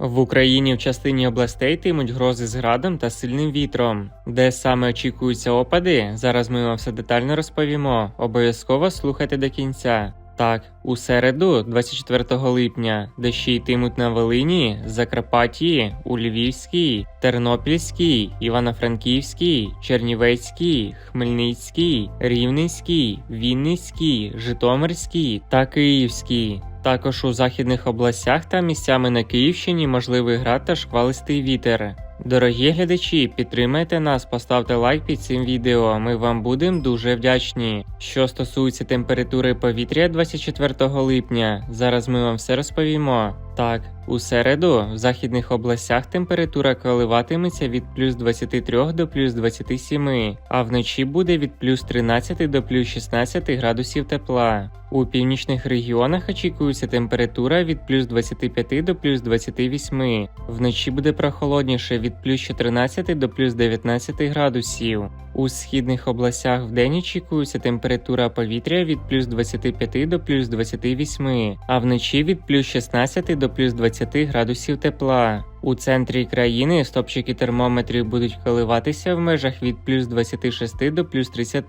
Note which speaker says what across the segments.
Speaker 1: В Україні в частині областей тимуть грози з градом та сильним вітром. Де саме очікуються опади, зараз ми вам все детально розповімо. Обов'язково слухайте до кінця. Так, у середу, 24 липня, дощі йтимуть на Волині, Закарпатті, у Львівській, Тернопільській, Івано-Франківській, Чернівецькій, Хмельницькій, Рівненській, Вінницькій, Житомирській та Київській. Також у західних областях та місцями на Київщині можливий град та шквалистий вітер. Дорогі глядачі, підтримайте нас, поставте лайк під цим відео. Ми вам будемо дуже вдячні. Що стосується температури повітря 24 липня, зараз ми вам все розповімо. Так, у середу в західних областях температура коливатиметься від плюс 23 до плюс 27, а вночі буде від плюс 13 до плюс 16 градусів тепла. У північних регіонах очікується температура від плюс 25 до плюс 28. Вночі буде прохолодніше від плюс 14 до плюс 19 градусів. У східних областях вдень очікується температура повітря від плюс 25 до плюс 28, а вночі від плюс 16 до плюс 20 градусів тепла. У центрі країни стопчики термометрів будуть коливатися в межах від плюс 26 до плюс 30,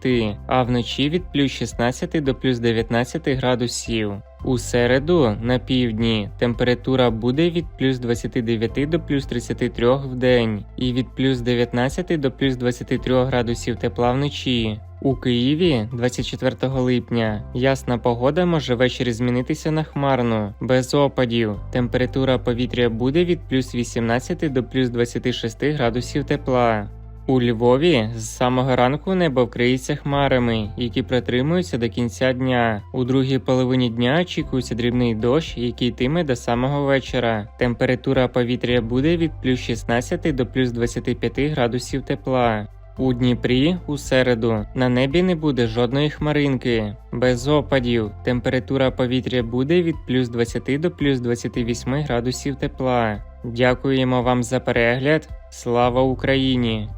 Speaker 1: а вночі від плюс 16 до плюс 19 градусів. У середу на півдні температура буде від плюс 29 до плюс 33 в день і від плюс 19 до плюс 23 градусів тепла вночі. У Києві 24 липня ясна погода може ввечері змінитися на хмарну, без опадів. Температура повітря буде від плюс 18 до плюс 26 градусів тепла. У Львові з самого ранку небо вкриється хмарами, які протримуються до кінця дня. У другій половині дня очікується дрібний дощ, який йтиме до самого вечора. Температура повітря буде від плюс 16 до плюс 25 градусів тепла. У Дніпрі у середу на небі не буде жодної хмаринки. Без опадів. Температура повітря буде від плюс 20 до плюс 28 градусів тепла. Дякуємо вам за перегляд. Слава Україні!